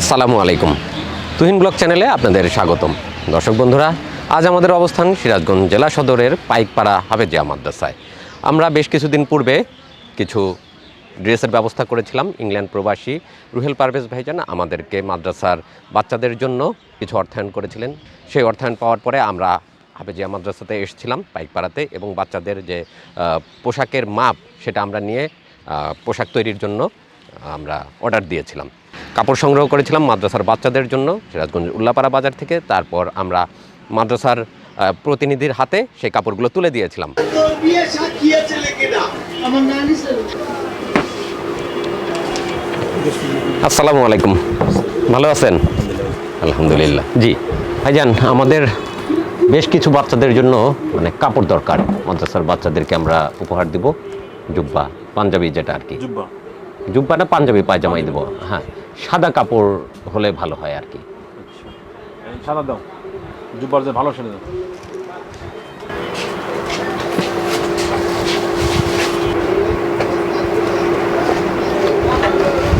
আসসালামু আলাইকুম। তুহিন ব্লগ চ্যানেলে আপনাদের স্বাগতম। দর্শক বন্ধুরা, আজ আমাদের অবস্থান সিরাজগঞ্জ জেলা সদরের পাইকপাড়া হাফেজিয়া মাদ্রাসায়। আমরা বেশ কিছুদিন পূর্বে কিছু ড্রেসের ব্যবস্থা করেছিলাম। ইংল্যান্ড প্রবাসী রুহেল পারভেজ ভাইজান আমাদেরকে মাদ্রাসার বাচ্চাদের জন্য কিছু অর্থায়ন করেছিলেন। সেই অর্থায়ন পাওয়ার পরে আমরা হাফেজিয়া মাদ্রাসাতে এসেছিলাম পাইকপাড়াতে এবং বাচ্চাদের যে পোশাকের মাপ সেটা আমরা নিয়ে পোশাক তৈরির জন্য আমরা অর্ডার দিয়েছিলাম। কাপড় সংগ্রহ করেছিলাম মাদ্রাসার বাচ্চাদের জন্য সিরাজগঞ্জ উল্লাপাড়া বাজার থেকে। তারপর আমরা মাদ্রাসার প্রতিনিধির হাতে সেই কাপড়গুলো তুলে দিয়েছিলাম। আসসালামু আলাইকুম। ভালো আছেন? আলহামদুলিল্লাহ। জি। ভাইজান আমাদের বেশ কিছু বাচ্চাদের জন্য মানে কাপড় দরকার। মাদ্রাসার বাচ্চাদেরকে আমরা উপহার দিব। জুব্বা পাঞ্জাবি যেটা আর কি। জুব্বা। জুব্বা না পাঞ্জাবি পায়জামাই দেবো। হ্যাঁ। সাদা কাপড় হলে ভালো হয় আর কি। আচ্ছা। সাদা দাও। জুব্বার যে ভালো সেটা দাও।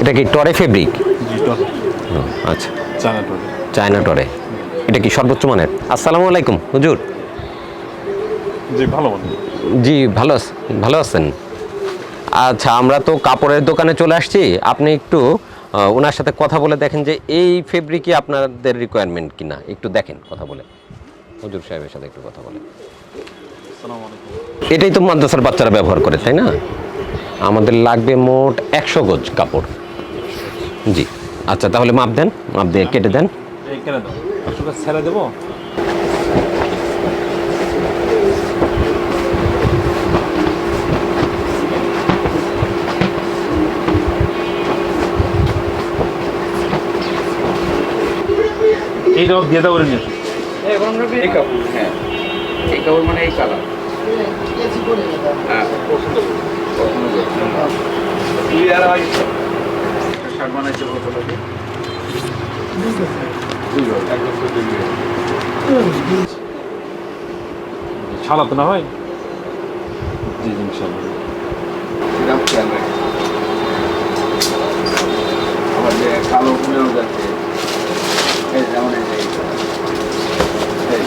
এটা কি টরে ফেব্রিক? আচ্ছা। চায়না টর। চায়না টরে। এটা কি সর্বোচ্চ মানের? আসসালামু আলাইকুম হুজুর। জি ভালো জি ভালো ভালো আছেন? আচ্ছা আমরা তো কাপড়ের দোকানে চলে আসছি। আপনি একটু ওনার সাথে কথা বলে দেখেন যে এই ফেব্রিকই আপনাদের রিকোয়ারমেন্ট কিনা। একটু দেখেন কথা বলে। হজুর সাহেবের সাথে একটু কথা বলে। এটাই তো মাদ্রাসার বাচ্চারা ব্যবহার করে তাই না? আমাদের লাগবে মোট একশো গজ কাপড়। জি। আচ্ছা তাহলে মাপ দেন মাপ দিয়ে কেটে দেন। ছেড়ে দেবো। এইটাও দিয়ে দাও নিয়ে। এই কাপড় হ্যাঁ। এই কাপড় মানে এই কালার। হ্যাঁ তুই আর ভাই শার্ট বানাইছে না হয়? জি ইনশাল্লাহ আবার যে কালো ফুলেও যাচ্ছে। যেমন এই যে এই colour। এই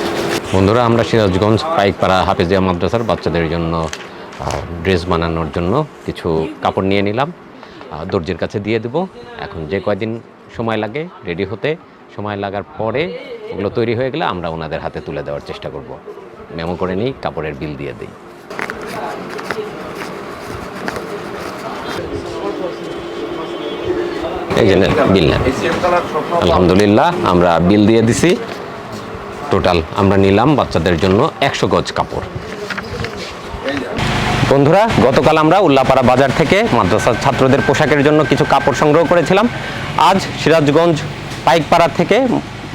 বন্ধুরা আমরা সিরাজগঞ্জ পাইকপাড়া হাফেজিয়া মাদ্রাসার বাচ্চাদের জন্য ড্রেস বানানোর জন্য কিছু কাপড় নিয়ে নিলাম। দর্জির কাছে দিয়ে দেব। এখন যে কয়দিন সময় লাগে রেডি হতে সময় লাগার পরে ওগুলো তৈরি হয়ে গেলে আমরা ওনাদের হাতে তুলে দেওয়ার চেষ্টা করব। মেমো করে নিই কাপড়ের বিল দিয়ে দিই। এই যে বিল আলহামদুলিল্লাহ আমরা বিল দিয়ে দিছি। টোটাল আমরা নিলাম বাচ্চাদের জন্য একশো গজ কাপড়। বন্ধুরা, গতকাল আমরা উল্লাপাড়া বাজার থেকে মাদ্রাসার ছাত্রদের পোশাকের জন্য কিছু কাপড় সংগ্রহ করেছিলাম। আজ সিরাজগঞ্জ পাইকপাড়া থেকে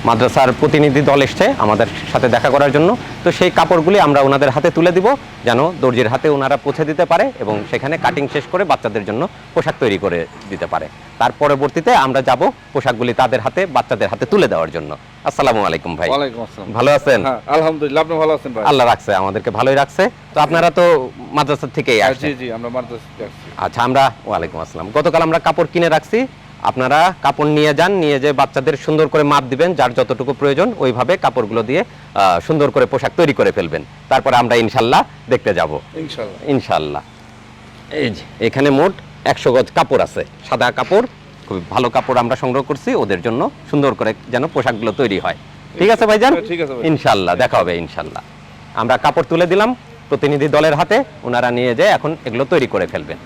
মাদ্রাসার প্রতিনিধি দল এসছে আমাদের সাথে দেখা করার জন্য। তো সেই কাপড়গুলি আমরা ওনাদের হাতে তুলে দিব, যেন দর্জির হাতে ওনারা পৌঁছে দিতে পারে এবং সেখানে কাটিং শেষ করে বাচ্চাদের জন্য পোশাক তৈরি করে দিতে পারে। তার পরবর্তীতে আমরা যাব পোশাকগুলি তাদের হাতে, বাচ্চাদের হাতে তুলে দেওয়ার জন্য। আসসালামু আলাইকুম ভাই। ওয়ালাইকুম আসসালাম। ভালো আছেন? হ্যাঁ আলহামদুলিল্লাহ আপনি ভালো আছেন ভাই? আল্লাহ রাখছে আমাদেরকে ভালোই রাখছে। তো আপনারা তো মাদ্রাসা থেকেই হ্যাঁ, আসছেন। জি জি আমরা মাদ্রাসা থেকে আসছি। আচ্ছা আমরা ওয়ালাইকুম আসসালাম। গতকাল আমরা কাপড় কিনে রাখছি। আপনারা কাপড় নিয়ে যান নিয়ে যে বাচ্চাদের সুন্দর করে মাপ দিবেন যার যতটুকু প্রয়োজন ওইভাবে কাপড়গুলো দিয়ে আহ, সুন্দর করে পোশাক তৈরি করে ফেলবেন। তারপরে আমরা ইনশাল্লাহ দেখতে যাব। ইনশাল্লাহ। ইনশাল্লাহ। এই যে এখানে মোট একশো গজ কাপড় আছে। সাদা কাপড় খুবই ভালো কাপড় আমরা সংগ্রহ করছি ওদের জন্য সুন্দর করে যেন পোশাকগুলো তৈরি হয়। ঠিক আছে ভাইজান। ইনশাল্লাহ দেখা হবে ইনশাল্লাহ। আমরা কাপড় তুলে দিলাম প্রতিনিধি দলের হাতে ওনারা নিয়ে যায় এখন এগুলো তৈরি করে ফেলবেন।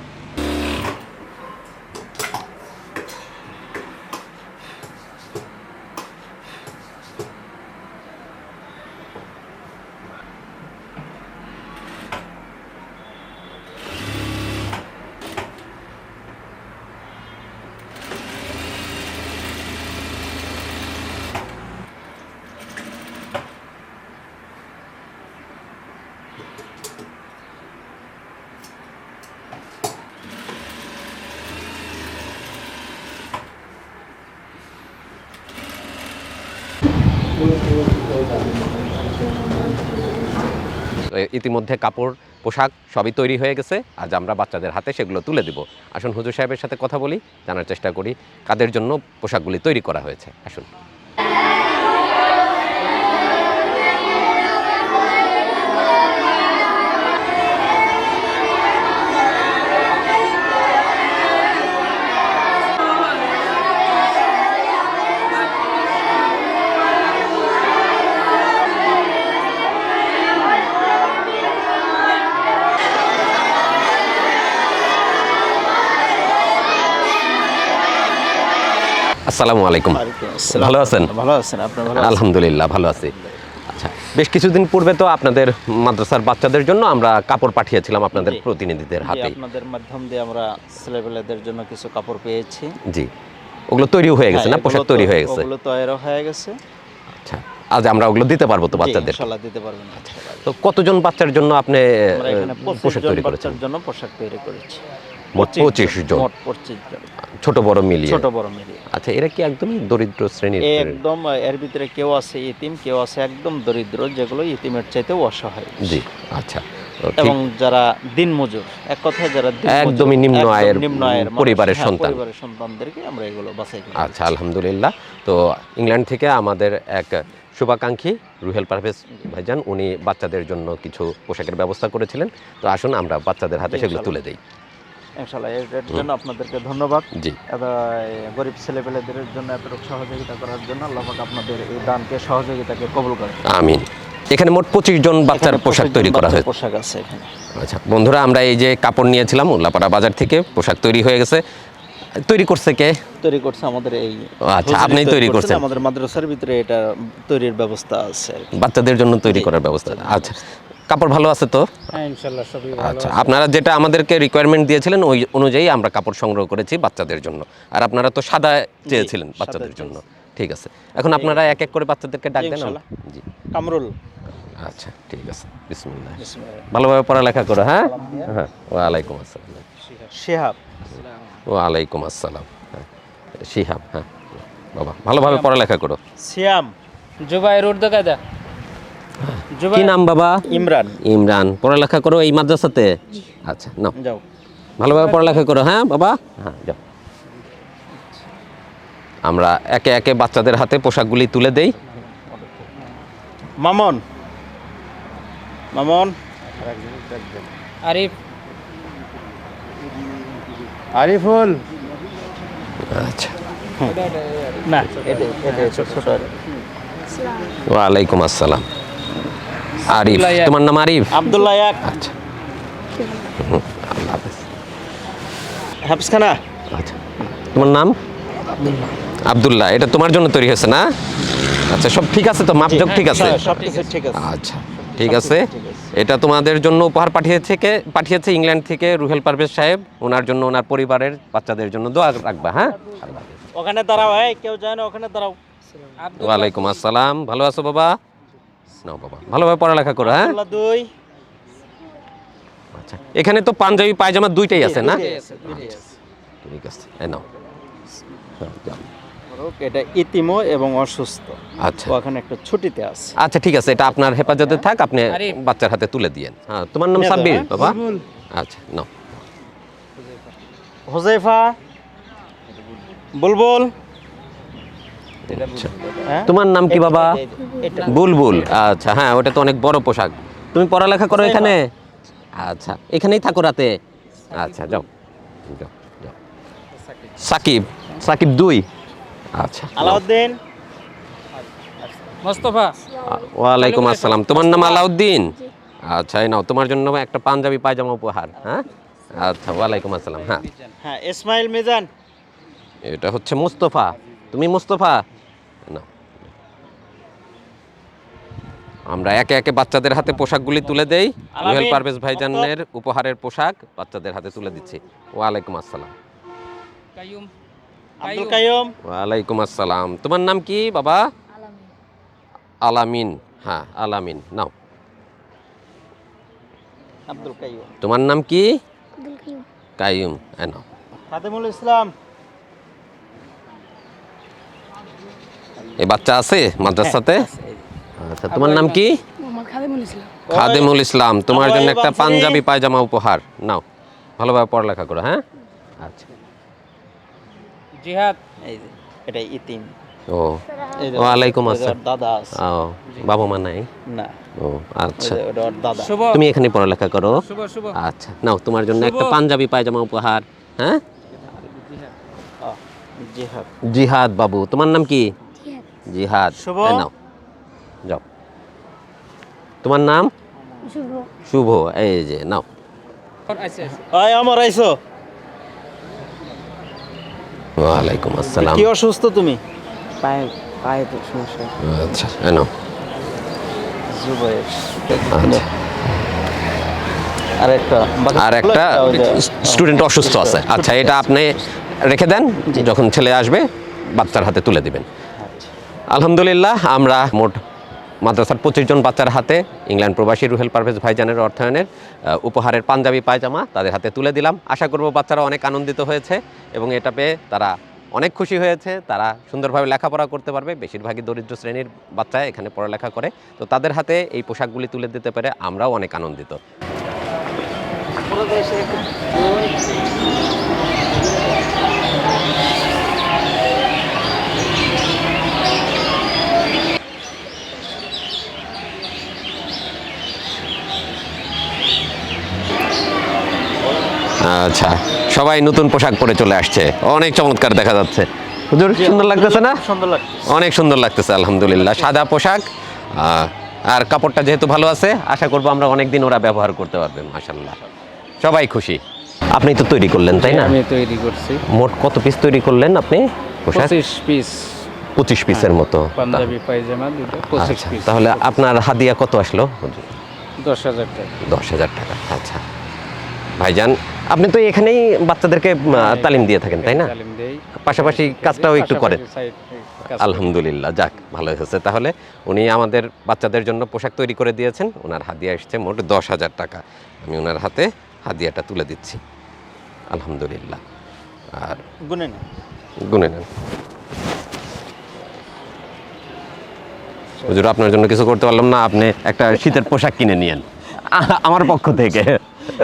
ইতিমধ্যে কাপড়, পোশাক সবই তৈরি হয়ে গেছে। আজ আমরা বাচ্চাদের হাতে সেগুলো তুলে দিব। আসুন হুজুর সাহেবের সাথে কথা বলি, জানার চেষ্টা করি, কাদের জন্য পোশাকগুলি তৈরি করা হয়েছে। আসুন। আসসালামু আলাইকুম। ভালো আছেন? ভালো আছেন আলহামদুলিল্লাহ ভালো আছি। আচ্ছা বেশ কিছুদিন পূর্বে তো আপনাদের মাদ্রাসার বাচ্চাদের জন্য আমরা কাপড় পাঠিয়েছিলাম আপনাদের প্রতিনিধিদের হাতে। আপনাদের মাধ্যম দিয়ে আমরা ছেলেপেলেদের জন্য কিছু কাপড় পেয়েছি। জি। ওগুলো তৈরিও হয়ে গেছে না? হ্যাঁ, পোশাক তৈরি হয়ে গেছে? ওগুলো তৈরি হয়ে গেছে। আচ্ছা আজ আমরা ওগুলো দিতে পারব তো বাচ্চাদের? ইনশাআল্লাহ দিতে পারবেন ইনশাআল্লাহ। তো কতজন বাচ্চার জন্য আপনি পোশাক তৈরি করেছেন? জন্য পোশাক তৈরি করেছি। মোট পঁচিশ জন। মোট পঁচিশ জন। ছোট বড় মিলিয়ে। ছোট বড় মিলিয়ে। আচ্ছা এরা কি একদমই দরিদ্র শ্রেণির একদম এর ভিতরে কেউ আছে ইতিম কেউ আছে একদম দরিদ্র যেগুলো ইতিমের চাইতেও অসহায়। জি আচ্ছা। এবং যারা দিন মজুর এক কথায় যারা একদমই নিম্ন আয়ের, নিম্ন আয়ের পরিবারের হ্যাঁ, সন্তান। পরিবারের সন্তানদেরকে আমরা এগুলো বাছাই করি। আচ্ছা আলহামদুলিল্লাহ। তো ইংল্যান্ড থেকে আমাদের এক শুভাকাঙ্ক্ষী রুহেল পারভেজ ভাইজান উনি বাচ্চাদের জন্য কিছু পোশাকের ব্যবস্থা করেছিলেন। তো আসুন আমরা বাচ্চাদের হাতে সেগুলো তুলে দেই। জন্য আপনাদেরকে ধন্যবাদ। গরিব ছেলেপেলেদের জন্য এতটুকু সহযোগিতা করার জন্য আল্লাহ আপনাদের এই দানকে সহযোগিতাকে কবুল করে আমিন। এখানে মোট পঁচিশ জন বাচ্চার পোশাক তৈরি করা হয়েছে। পোশাক আছে এখানে। আচ্ছা বন্ধুরা আমরা এই যে কাপড় নিয়েছিলাম উল্লাপাড়া বাজার থেকে পোশাক তৈরি হয়ে গেছে। তৈরি করছে কে? তৈরি করছে আমাদের এই আচ্ছা, আপনিই তৈরি করছেন। আমাদের মাদ্রাসার ভিতরে এটা তৈরির ব্যবস্থা আছে বাচ্চাদের জন্য তৈরি করার ব্যবস্থা। আচ্ছা কাপড় ভালো আছে তো? আচ্ছা আপনারা যেটা আমাদেরকে রিকোয়ারমেন্ট দিয়েছিলেন ওই অনুযায়ী আমরা কাপড় সংগ্রহ করেছি বাচ্চাদের জন্য। আর আপনারা তো সাদা চেয়েছিলেন বাচ্চাদের জন্য। ঠিক আছে। এখন আপনারা এক এক করে বাচ্চাদেরকে ডাক দেন জি। কামরুল। আচ্ছা ঠিক আছে। বিসমিল্লাহ। ভালোভাবে পড়ালেখা করো হ্যাঁ? হ্যাঁ ওয়ালাইকুম আসসালাম। শিহাব। ওয়ালাইকুম আসসালাম। হ্যাঁ শিহাব হ্যাঁ। বাবা ভালোভাবে পড়ালেখা করো। সিয়াম জুবাইর উর্দু কায়দা। কি নাম বাবা? ইমরান। ইমরান। পড়ালেখা করো এই মাদ্রাসাতে? আচ্ছা নাও। যাও। ভালোভাবে পড়ালেখা করো হ্যাঁ বাবা? হ্যাঁ যাও। আমরা একে একে বাচ্চাদের হাতে পোশাকগুলি তুলে দেই। মামন। মামন। আরিফ। আরিফুল। আচ্ছা। না এটা এটা ছোট ছোট ওয়ালাইকুম আসসালাম। আরিফ তোমার নাম আরিফ? আব্দুল্লাহ এক আচ্ছা আচ্ছা তোমার নাম? আব্দুল্লাহ। এটা তোমার জন্য তৈরি হয়েছে না? আচ্ছা সব ঠিক আছে তো? মাপজোক ঠিক আছে? সব ঠিক আছে আচ্ছা ঠিক আছে। এটা তোমাদের জন্য উপহার পাঠিয়েছে কে পাঠিয়েছে ইংল্যান্ড থেকে রুহেল পারভেজ সাহেব। ওনার জন্য ওনার পরিবারের বাচ্চাদের জন্য দোয়া রাখবা হ্যাঁ? ওখানে দাঁড়াও কেউ যায় না ওখানে দাঁড়াও। ওয়ালাইকুম আসসালাম। ভালো আছো বাবা? নাও বাবা। ভালোভাবে পড়ালেখা করো হ্যাঁ? দুই। আচ্ছা এখানে তো পাঞ্জাবি পায়জামা দুইটাই আছে না? আছে। ঠিক আছে এই নাও। এটা ইতিমো এবং অসুস্থ। আচ্ছা। ওখানে একটা ছুটিতে আছে। আচ্ছা ঠিক আছে এটা আপনার হেফাজতে থাক আপনি বাচ্চার হাতে তুলে দিয়েন। হ্যাঁ তোমার নাম সাব্বির হ্যাঁ? বাবা? আচ্ছা নাও। হোজাইফা। বুলবুল। আচ্ছা? তোমার নাম কি বাবা? বুলবুল আচ্ছা হ্যাঁ ওটা তো অনেক বড় পোশাক। তুমি পড়ালেখা করো এখানে? আচ্ছা এখানেই থাকো রাতে? আচ্ছা যাও যাও যাও। সাকিব সাকিব দুই। আচ্ছা আলাউদ্দিন? মোস্তফা। ওয়ালাইকুম আসসালাম। তোমার নাম আলাউদ্দিন? আচ্ছা এই নাও তোমার জন্য একটা পাঞ্জাবি পায়জামা উপহার হ্যাঁ? আচ্ছা ওয়ালাইকুম আসসালাম হ্যাঁ। হ্যাঁ ইসমাইল মিজান। এটা হচ্ছে মোস্তফা। তুমি মুস্তফা? আমরা একে একে বাচ্চাদের হাতে পোশাকগুলি তুলে দেই। রুহেল পারভেজ ভাইজানের উপহারের পোশাক বাচ্চাদের হাতে তুলে দিচ্ছি। ওয়ালাইকুম আসসালাম। কাইয়ুম। আব্দুল কাইয়ুম। ওয়ালাইকুম আসসালাম। তোমার নাম কি বাবা? আলামিন। হ্যাঁ আলামিন। নাও। আব্দুল কাইয়ুম। তোমার নাম কি? কাইয়ুম। এ নাও। খাদিমুল ইসলাম। এই বাচ্চা আছে মাদ্রাসাতে? আচ্ছা তোমার নাম কি? খাদেমুল ইসলাম। তোমার জন্য একটা পাঞ্জাবি পায়জামা উপহার। নাও ভালোভাবে পড়ালেখা করো হ্যাঁ? আচ্ছা। জিহাদ। এই এটা ইতিম। ও ওয়ালাইকুম আসসালাম। দাদা ও বাবা মা নাই? না। ও আচ্ছা। দাদা। তুমি এখানে পড়ালেখা করো। আচ্ছা নাও তোমার জন্য একটা পাঞ্জাবি পায়জামা উপহার হ্যাঁ? জিহাদ। জিহাদ বাবু তোমার নাম কি? জিহাদ। শুভ। নাও। যাও। তোমার নাম? শুভ। শুভ এই যে নাও। আচ্ছা আচ্ছা আমার আইছো ওয়ালাইকুম আসসালাম। কি অসুস্থ তুমি? পায়ে পায়ে তো সমস্যা। আচ্ছা এই নাও। জুবাইর আচ্ছা। স্টুডেন্ট অসুস্থ আছে। আচ্ছা এটা আপনি রেখে দেন যখন ছেলে আসবে বাচ্চার হাতে তুলে দিবেন। আলহামদুলিল্লাহ আমরা মোট মাদ্রাসার পঁচিশ জন বাচ্চার হাতে ইংল্যান্ড প্রবাসী রুহেল পারভেজ ভাইজানের অর্থায়নের উপহারের পাঞ্জাবি পায়জামা তাদের হাতে তুলে দিলাম। আশা করব বাচ্চারা অনেক আনন্দিত হয়েছে এবং এটা পেয়ে তারা অনেক খুশি হয়েছে। তারা সুন্দরভাবে লেখাপড়া করতে পারবে। বেশিরভাগই দরিদ্র শ্রেণির বাচ্চা এখানে পড়ালেখা করে। তো তাদের হাতে এই পোশাকগুলি তুলে দিতে পেরে আমরাও অনেক আনন্দিত। আচ্ছা সবাই নতুন পোশাক পরে চলে আসছে। অনেক চমৎকার দেখা যাচ্ছে। হুজুর সুন্দর লাগতেছে না? সুন্দর লাগছে অনেক সুন্দর লাগতেছে আলহামদুলিল্লাহ। সাদা পোশাক আর কাপড়টা যেহেতু ভালো আছে আশা করব আমরা অনেক দিন ওরা ব্যবহার করতে পারবে মাশাল্লাহ সবাই খুশি। আপনি তো তৈরি করলেন তাই না? আমি তৈরি করছি। মোট কত পিস তৈরি করলেন আপনি পোশাক? পিস পঁচিশ পিসের মতো। পাঞ্জাবি পায়জামা দুটো পঁচিশ আচ্ছা, পিস তাহলে আপনার হাদিয়া কত আসলো হুজুর? দশ হাজার টাকা। দশ হাজার টাকা আচ্ছা। ভাইজান আপনি তো এখানেই বাচ্চাদেরকে তালিম দিয়ে থাকেন তাই না? পাশাপাশি কাজটাও একটু করেন। আলহামদুলিল্লাহ যাক ভালো হয়েছে। তাহলে উনি আমাদের বাচ্চাদের জন্য পোশাক তৈরি করে দিয়েছেন। ওনার হাদিয়া এসছে মোট দশ হাজার টাকা। আমি ওনার হাতে হাদিয়াটা তুলে দিচ্ছি। আলহামদুলিল্লাহ। আর গুনে না গুনে নেন। হুজুর আপনার জন্য কিছু করতে পারলাম না। আপনি একটা শীতের পোশাক কিনে নিয়েন। আমার পক্ষ থেকে।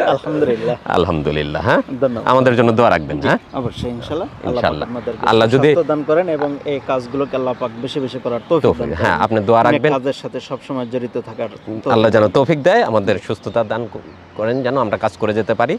আলহামদুলিল্লাহ। আলহামদুলিল্লাহ হ্যাঁ? আমাদের জন্য দোয়া রাখবেন হ্যাঁ? অবশ্যই ইনশাআল্লাহ। ইনশাআল্লাহ। আল্লাহ যদি- দান করেন এবং এই কাজগুলোকে আল্লাহ পাক বেশি বেশি করার তৌফিক দেন হ্যাঁ, আপনি দোয়া রাখবেন। কাজের সাথে সবসময় জড়িত থাকার আল্লাহ যেন তৌফিক দেয় আমাদের সুস্থতা দান করেন যেন আমরা কাজ করে যেতে পারি।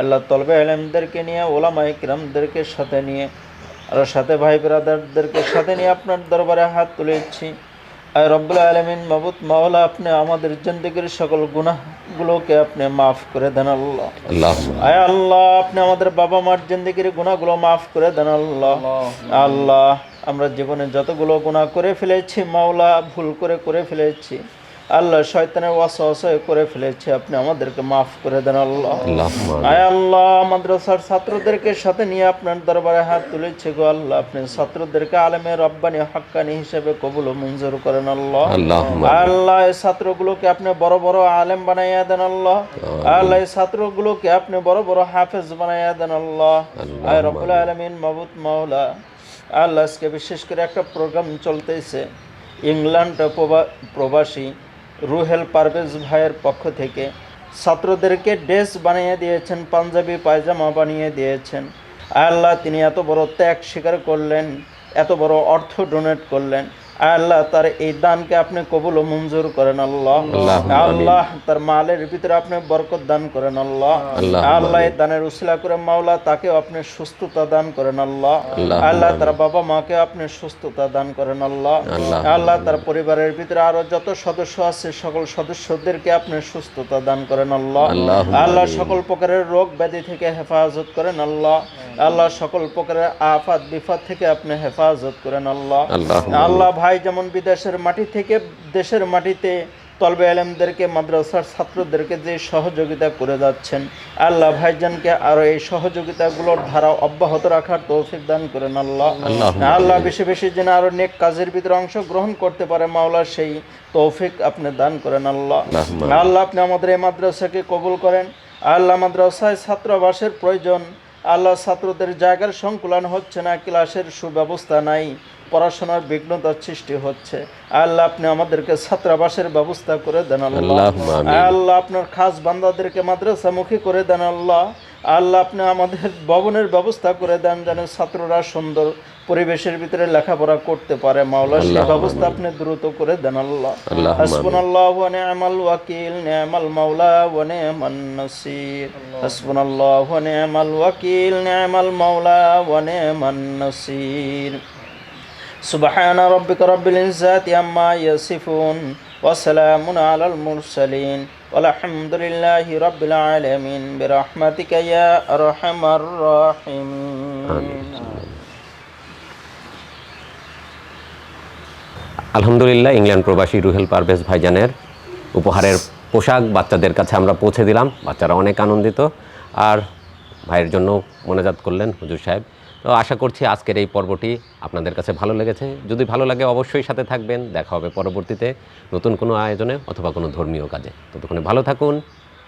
আল্লাহ তলবে আলমদেরকে নিয়ে ওলামা ইকরামদেরকে সাথে নিয়ে আর সাথে ভাই ব্রাদারদেরকে সাথে নিয়ে আপনার দরবারে হাত তুলেছি। আর রব্বুল আলমিন মাবুত মাওলা আপনি আমাদের জিন্দগির সকল গুনাহগুলোকে আপনি মাফ করে দেন আল্লাহ। আয় আল্লাহ আপনি আমাদের বাবা মার জিন্দগির গুনাগুলো মাফ করে দেন আল্লাহ। আল্লাহ আমরা জীবনে যতগুলো গুণা করে ফেলেছি মাওলা ভুল করে করে ফেলেছি। আল্লাহ শয়তানের অসহসয় করে ফেলেছে আপনি আমাদেরকে মাফ করে দেন আল্লাহ। আয় আল্লাহ মাদ্রাসার ছাত্রদেরকে সাথে নিয়ে আপনার দরবারে হাত তুলেছে গো আল্লাহ। আপনি ছাত্রদেরকে আলেমে রব্বানি হাক্কানি হিসেবে কবুল ও মঞ্জুর করেন আল্লাহ। আল্লাহ এই ছাত্রগুলোকে আপনি বড় বড় আলেম বানাইয়া দেন আল্লাহ। আল্লাহ এই ছাত্রগুলোকে আপনি বড় বড় হাফেজ বানাইয়া দেন আল্লাহ। আয় রব্বুল আলমিন মাবুত মাওলা। আল্লাহ আজকে বিশেষ করে একটা প্রোগ্রাম চলতেছে। ইংল্যান্ড প্রবাসী রুহেল পারভেজ ভাইয়ের পক্ষ থেকে ছাত্রদেরকে ড্রেস বানিয়ে দিয়েছেন, পাঞ্জাবি পায়জামা বানিয়ে দিয়েছেন। আল্লাহ তিনি এত বড় ত্যাগ স্বীকার করলেন, এত বড় অর্থ ডোনেট করলেন। আল্লাহ তার এই দানকে আপনি কবুল ও মঞ্জুর করেন আল্লাহ। আল্লাহ তার মালের ভিতরে আপনি বরকত দান করেন আল্লাহ। আল্লাহ এই দানের উসিলা করে মাওলা তাকে আপনি সুস্থতা দান করেন আল্লাহ। আল্লাহ তার বাবা মাকে আপনি সুস্থতা দান করেন আল্লাহ। আল্লাহ তার পরিবারের ভিতরে আরও যত সদস্য আছে সকল সদস্যদেরকে আপনি সুস্থতা দান করেন আল্লাহ। আল্লাহ সকল প্রকারের রোগ ব্যাধি থেকে হেফাজত করেন আল্লাহ। আল্লাহ সকল প্রকারের আফাত বিফাত থেকে আপনি হেফাজত করেন আল্লাহ। আল্লাহ ভাই যেমন বিদেশের মাটি থেকে দেশের মাটিতে তলবে আলমদেরকে মাদ্রাসার ছাত্রদেরকে যে সহযোগিতা করে যাচ্ছেন আল্লাহ ভাইজানকে আরও এই সহযোগিতাগুলোর ধারা অব্যাহত রাখার তৌফিক দান করেন আল্লাহ। আল্লাহ বেশি বেশি যেন আরও নেক কাজের ভিতরে অংশগ্রহণ করতে পারে মাওলা সেই তৌফিক আপনি দান করেন আল্লাহ। আল্লাহ আপনি আমাদের এই মাদ্রাসাকে কবুল করেন। আল্লাহ মাদ্রাসায় ছাত্রাবাসের প্রয়োজন আল্লাহ ছাত্রদের জায়গার সংকুলন হচ্ছে না ক্লাসের সুব্যবস্থা নাই পড়াশোনার বিঘ্নতার সৃষ্টি হচ্ছে। আল্লাহ আপনি আমাদেরকে ছাত্রাবাসের ব্যবস্থা করে দেন আল্লাহ। আল্লাহ আপনার খাস বান্দাদেরকে মাদ্রাসামুখী করে দেন আল্লাহ। আল্লাহ আপনি আমাদের ভবনের ব্যবস্থা করে দেন যেন ছাত্ররা সুন্দর পরিবেশের ভিতরে লেখাপড়া করতে পারে। মাওলা সে ব্যবস্থা আপনি দ্রুত করে দেন আল্লাহ। হাসবুনাল্লাহ ওয়া নি'মাল ওয়াকিল নি'মাল মাওলা ওয়া নি'মান নাসির। হাসবুনাল্লাহ ওয়া ওয়াকিল মাওলা আম্মা ইয়াসিফুন ওয়া সালামুন আলাল মুরসালিন। والحمد لله رب العالمين برحمتك يا أرحم الراحمين আলহামদুলিল্লাহ ইংল্যান্ড প্রবাসী রুহেল পারভেজ ভাইজানের উপহারের পোশাক বাচ্চাদের কাছে আমরা পৌঁছে দিলাম বাচ্চারা অনেক আনন্দিত আর ভাইয়ের জন্য মনোজাত করলেন হুজুর সাহেব তো আশা করছি আজকের এই পর্বটি আপনাদের কাছে ভালো লেগেছে। যদি ভালো লাগে অবশ্যই সাথে থাকবেন। দেখা হবে পরবর্তীতে নতুন কোনো আয়োজনে অথবা কোনো ধর্মীয় কাজে। ততক্ষণে ভালো থাকুন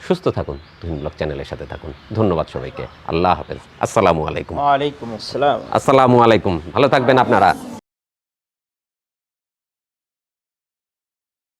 সুস্থ থাকুন তুহিন ব্লগ চ্যানেলের সাথে থাকুন। ধন্যবাদ সবাইকে। আল্লাহ হাফেজ। আসসালামু আলাইকুম। আসসালামু আলাইকুম। ভালো থাকবেন আপনারা।